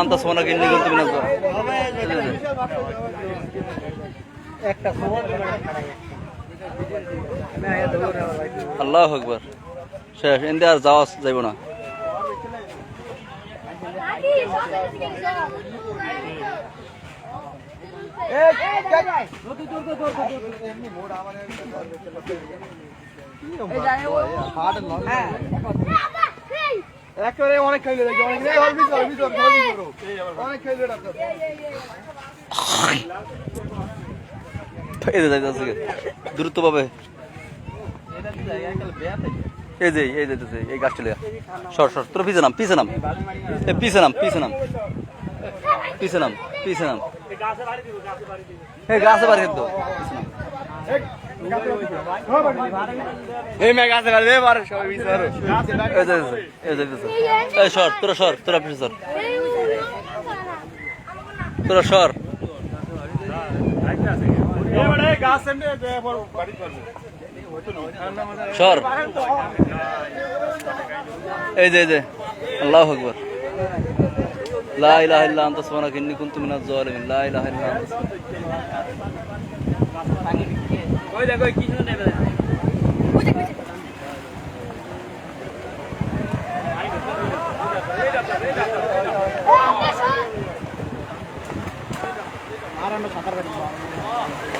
আনতা সুবহানাকা ইন্নী কুনতু মিনাজ জালিমিন আল্লাহু আকবার শেষ এনদে আর যাওয়া যাইব না অনেক খাইলে এই দ্রুত পাবে এই যে, এই যাইতেছে এই গাছটা সর সর, তোর পিছে নাম পিছে নাম। পিছে নাম পিছে নাম। পিছে নাম পিছে নাম। এই গাছে বাড়ি বাড়ি সবাই সর তোরা সর তোরা তোরা সর। সর। যে এই যে আল্লাহু আকবার। লা ইলাহা ইল্লা আনতা সুবহানাকা ইন্নী কুনতু মিনাজ জালিমিন লা ইলাহা ইল্লা আনতা ওই দেখো কি নেবে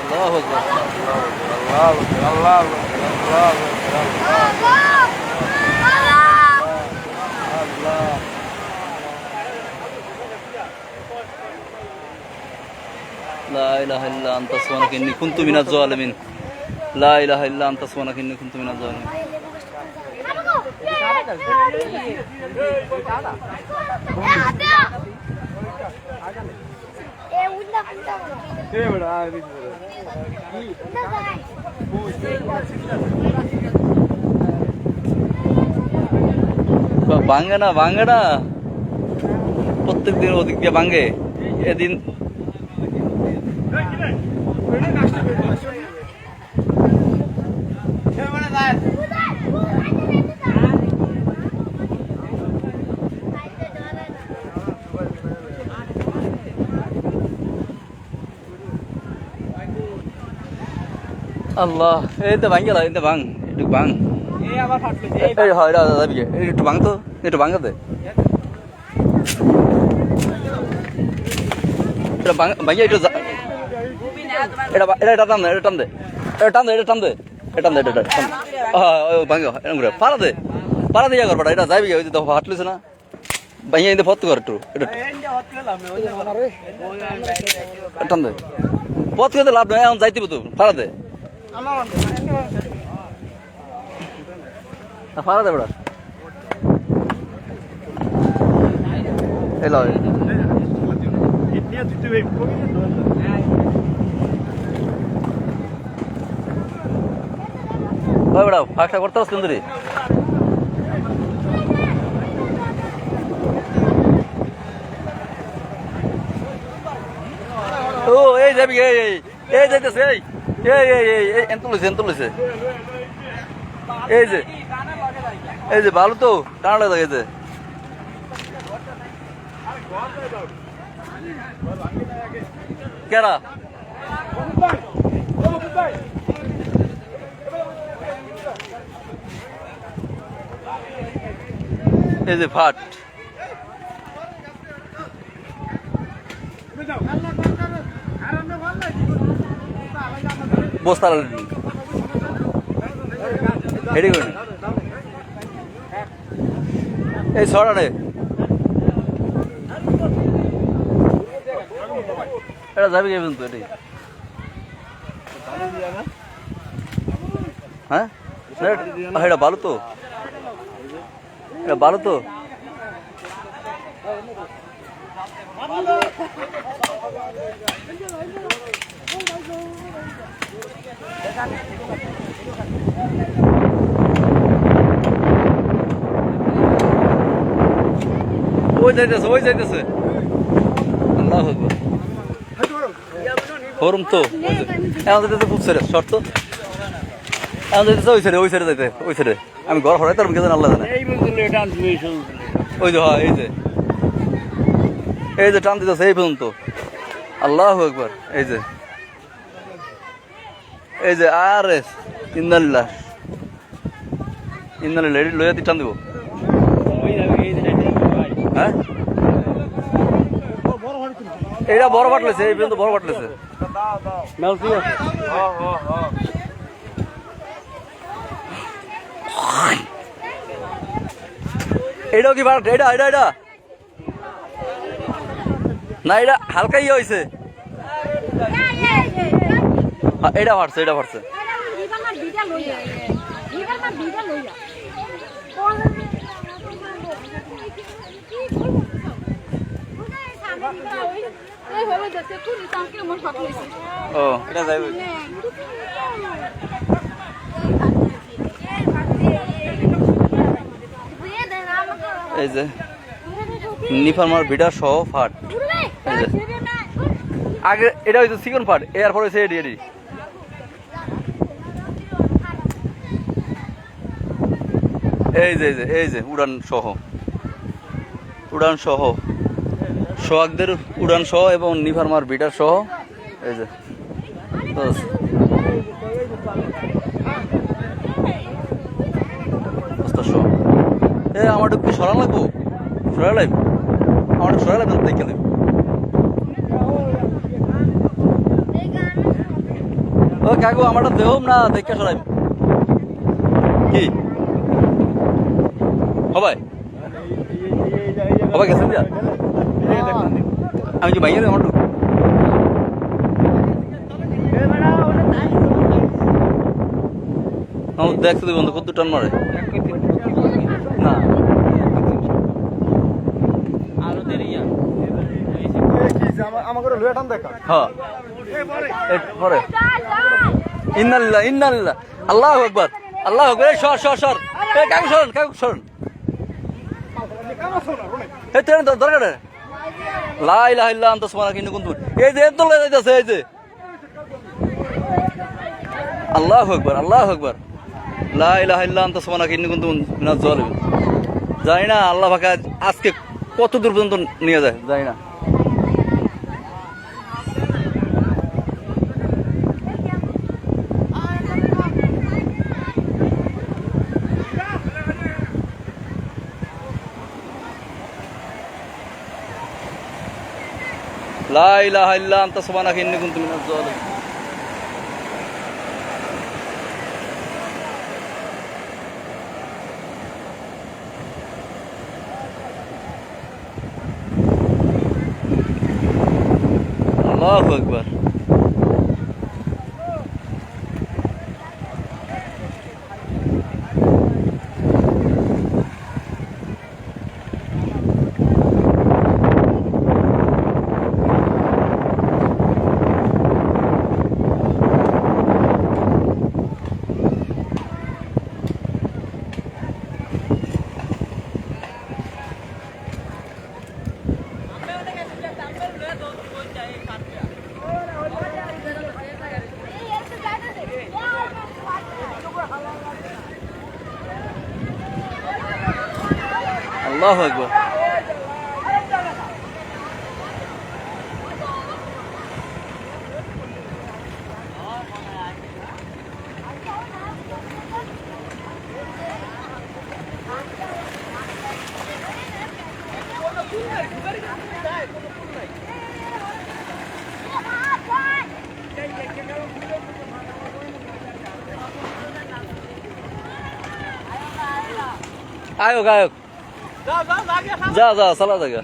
আল্লাহু আকবার আল্লাহ আল্লাহ লা ইলাহা ইল্লা আনতা সুবহানাকা ইন্নী কুনতু মিনাজ জালিমিন লা ইলাহা ইল্লা আনতা সুবহানাকা ইন্নী কুনতু মিনাজ জালিমিন এ উন্না উন্না এই বড় আ ভিতর উন্না গাই বা- ভাঙে না ভাঙে না। প্রত্যেক দিন ওদিক দিয়ে ভাঙে এদিন আল্লাহ, এই তো ভাঙ গেল এই তো ভাঙ, একটু ভাঙ। এই হয় এটা যাবি একটু ভাঙ তো একটু ভাঙ দে। এটা ভাঙ, ভাঙিয়ে একটু এটা এটা এটা টান দে এটা টান দে। এটা টান দে এটা টান দে। এটা টান দে এটা টান ভাঙ এরকম করে। দে পারা দিয়ে কর এটা কে? ওই দেখো হাঁটলিস না। ভাঙিয়ে দিতে ফত কর একটু এটা টান দে। পথ করে লাভ নয় এখন যাইতে তো। পারা দে। হ্যাঁ, দে বেড়া এই লয় ইতনিয়া তুই তুই ওই বেড়া ফাঁকটা করতে ও, এই যাবি, এই এই এই যাইতেছে, এই এই এই এই এই এন্ত লইছে এন্ত লইছে এই যে এই যে ভালো তো টানা লাগে কেরা? এই যে ফাট বস্তা হেডি করে এই রে। এটা যাবে কিন্তু এটাই হ্যাঁ? না, এটা- ভালো তো। এটা ভালো তো। ওই যাইতেছে ওই যাইতেছে। আল্লাহ হরম তো এখন যেতে খুব শর্ত। এখন ওই সাইডে ওই সাইডে যাইতে ওই সাইডে আমি ঘর হরাই তার মুখে আল্লাহ জানে। এটা ওই যে হয় এই যে। এই যে টান দিতেছে এই পর্যন্ত। আল্লাহ একবার এই যে। এই যে আরে ইন্দালিল্লাহ ইন্দালিল্লাহ এটি লইয়া টান দিব। হ্যাঁ? এইটা বড় বাটলেছে এই পর্যন্ত বড় বাটলেছে এইটাও কি বাট এটা এটা এটা না এটা হালকা ইয়ে হয়েছে হ্যাঁ, এটা ফাটছে এটা ফাটছে ও এটা যাইবে। এই যে নিফার্মার বিডা সহ ফাট। আগে এটা হয়তো চিকন ফাট, এরপর হয়েছে এডি এডি। এই যে এই যে এই যে, উড়ান সহ। উড়ান সহ। সোহাগদের উড়ান সহ এবং নিফার্মার বিডার সহ। এই যে তো বস্তা সহ এ, আমার কি সরা লাগবো? সরা লাগবে আমার সরা লাগবে দেখে নেবে। ও, কাকু আমারটা দেহ না, দেখে সরাই। কি? হবাই। হবাই, গেছেন দিয়া? আমি কি বাইরে আমার দেখতে দেবেন কত টান মারে না আরও দেরি ইয়া ইন্নালিল্লাহ আল্লাহ আল্লাহ আকবার। এই ট্রেন তো এই যে যে। আল্লাহু আল্লাহু আকবার। লা ইলাহা ইল্লা আনতা সুবহানাকা, ইন্নী কুনতু মিনাজ জালিমিন জানি না, আল্লাহ আজকে কত দূর পর্যন্ত নিয়ে যায়, জানি না। লা ইলাহা ইল্লা আনতা সুবহানাকা ইন্নী কুনতু মিনাজ জালিমিন আল্লাহু আকবার। আল্লাহু আকবার আয়ো গায়ক যা যা চালা জায়গা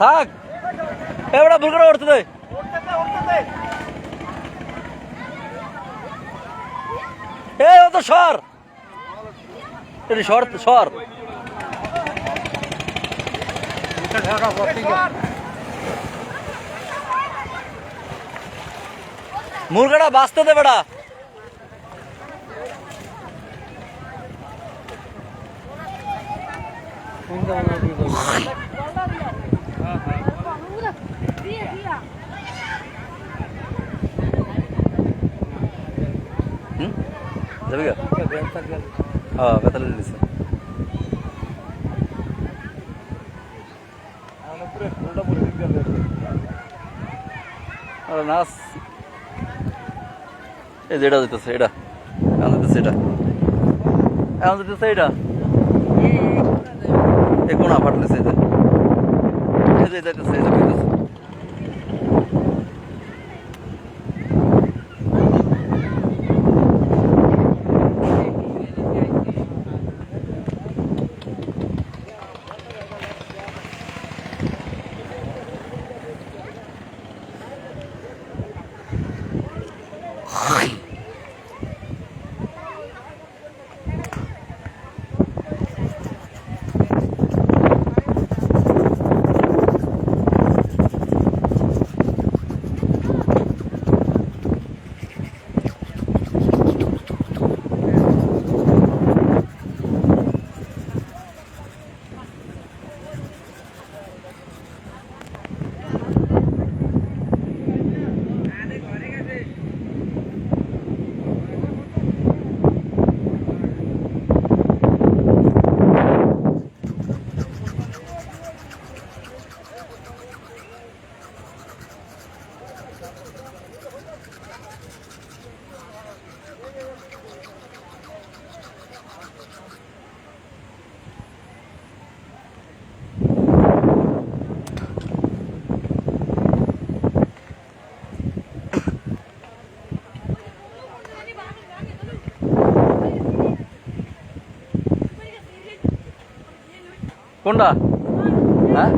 থাক। এবার ভুল করে উঠতে দে। এই ও তো সর। সর সর মুরগাটা বাঁচতে দে বেটা। যাবি হ্যাঁ বেতালে দিছে আরে নাচ এই যে এটা দিতেছে, এটা। এখন দিতেছে এটা। এখন দিতেছে এটা। এই কোনা ফাটলেছে এই যে। এই যে দিতেছে, এই যে দিতেছে। কোনটা হ্যাঁ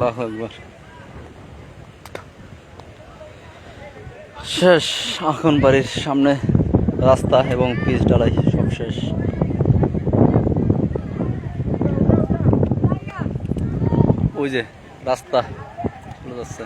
আল্লাহ একবার শেষ, এখন বাড়ির সামনে রাস্তা এবং পিচ ডালাই সব শেষ। ওই যে রাস্তা চলে যাচ্ছে।